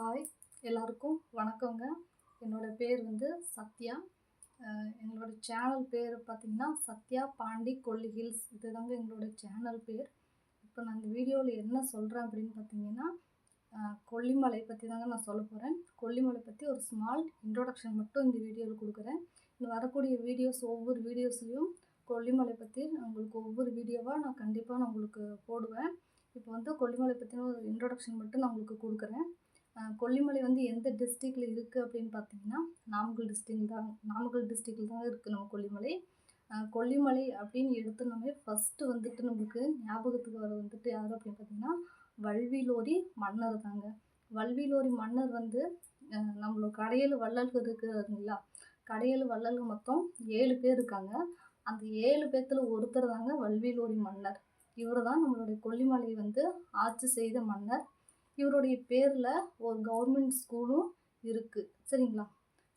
Hi எல்லாருக்கும் வணக்கங்க. என்னோடய பேர் வந்து சத்யா. எங்களோட சேனல் பேர் பார்த்திங்கன்னா சத்யா பாண்டி கொல்லி ஹில்ஸ். இதுதாங்க எங்களோட சேனல் பேர். இப்போ நான் இந்த வீடியோவில் என்ன சொல்கிறேன் அப்படின்னு பார்த்தீங்கன்னா கொல்லிமலை பற்றி தாங்க நான் சொல்ல போகிறேன் கொல்லிமலை பற்றி ஒரு ஸ்மால் இன்ட்ரோடக்ஷன் மட்டும் இந்த வீடியோவில் கொடுக்குறேன். இன்னும் வரக்கூடிய வீடியோஸ் ஒவ்வொரு வீடியோஸ்லேயும் கொல்லிமலை பற்றி உங்களுக்கு ஒவ்வொரு வீடியோவாக நான் கண்டிப்பாக நான் உங்களுக்கு போடுவேன். இப்போ வந்து கொல்லிமலை பற்றின ஒரு இன்ட்ரொடக்ஷன் மட்டும் நான் உங்களுக்கு கொடுக்குறேன். கொல்லிமலை வந்து எந்த டிஸ்ட்ரிக்டில் இருக்குது அப்படின்னு பார்த்தீங்கன்னா நாமக்கல் டிஸ்ட்ரிக் தான். நாமக்கல் டிஸ்ட்ரிக்டில் தான் இருக்குது நம்ம கொல்லிமலை. கொல்லிமலை அப்படின்னு எடுத்தோன்னே ஃபஸ்ட்டு வந்துட்டு நம்மளுக்கு ஞாபகத்துக்கு வர வந்துட்டு யார் அப்படின்னு பார்த்தீங்கன்னா வல்விலோரி மன்னர் தாங்க. வல்விலோரி மன்னர் வந்து நம்மளோட கடையல் வள்ளல்கள் இருக்குதுங்களா கடையல் வள்ளல்கள் மொத்தம் ஏழு பேர் இருக்காங்க. அந்த ஏழு பேர்த்தில் ஒருத்தர் தாங்க வல்விலோரி மன்னர். இவர் தான் நம்மளுடைய கொல்லிமலை வந்து ஆட்சி செய்த மன்னர். இவருடைய பேரில் ஒரு கவர்மெண்ட் ஸ்கூலும் இருக்குது சரிங்களா?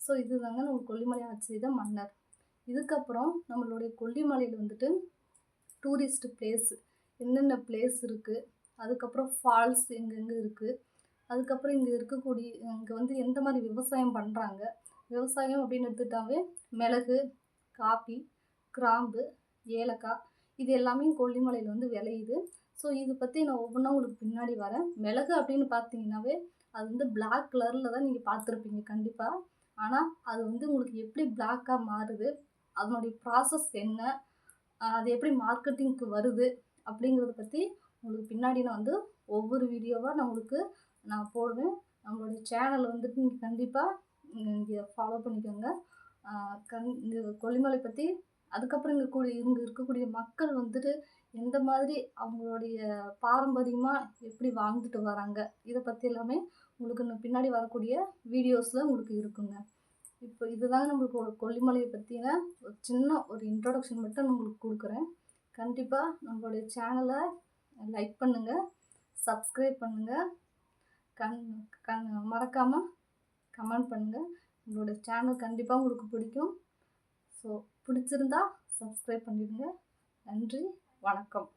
ஸோ இதுதாங்க நம்ம கொல்லிமலை ஆட்சி செய்த மன்னர். இதுக்கப்புறம் நம்மளுடைய கொல்லிமலையில் வந்துட்டு டூரிஸ்ட் பிளேஸ் என்னென்ன பிளேஸ் இருக்குது அதுக்கப்புறம் ஃபால்ஸ் எங்கெங்கே இருக்குது அதுக்கப்புறம் இங்கே இருக்கக்கூடிய இங்கே வந்து எந்த மாதிரி விவசாயம் பண்ணுறாங்க விவசாயம் அப்படின்னு எடுத்துட்டாவே மிளகு காப்பி கிராம்பு ஏலக்காய் இது எல்லாமே கொல்லிமலையில் வந்து விளையுது. ஸோ இது பற்றி நான் ஒவ்வொன்றா உங்களுக்கு பின்னாடி வரேன். மிளகு அப்படின்னு பார்த்தீங்கன்னாவே அது வந்து பிளாக் கலரில் தான் நீங்கள் பார்த்துருப்பீங்க கண்டிப்பாக ஆனால் அது வந்து உங்களுக்கு எப்படி பிளாக்காக மாறுது அதனுடைய ப்ராசஸ் என்ன அது எப்படி மார்க்கெட்டிங்க்கு வருது அப்படிங்கிறத பற்றி உங்களுக்கு பின்னாடி நான் வந்து ஒவ்வொரு வீடியோவாக நான் உங்களுக்கு நான் போடுவேன். நம்மளுடைய சேனல் வந்துட்டு நீங்கள் கண்டிப்பாக இங்கே ஃபாலோ பண்ணிக்கோங்க. கண் இந்த கொல்லிமலை பற்றி அதுக்கப்புறம் இங்கே கூடிய இங்கே இருக்கக்கூடிய மக்கள் வந்துட்டு எந்த மாதிரி அவங்களுடைய பாரம்பரியமாக எப்படி வாழ்ந்துட்டு வராங்க? இதை பற்றி எல்லாமே உங்களுக்கு இன்னும் பின்னாடி வரக்கூடிய வீடியோஸில் உங்களுக்கு இருக்குங்க. இப்போ இதுதாங்க நம்மளுக்கு ஒரு கொல்லிமலையை பற்றின ஒரு சின்ன ஒரு இன்ட்ரொடக்ஷன் மட்டும் நான் உங்களுக்கு கொடுக்குறேன். கண்டிப்பாக நம்மளுடைய சேனலை லைக் பண்ணுங்கள் சப்ஸ்கிரைப் பண்ணுங்கள் கண் கண் மறக்காமல் கமெண்ட் பண்ணுங்கள் உங்களோட சேனல் கண்டிப்பாக உங்களுக்கு பிடிக்கும். ஸோ பிடிச்சிருந்தா சப்ஸ்கிரைப் பண்ணிடுங்க. நன்றி வணக்கம்.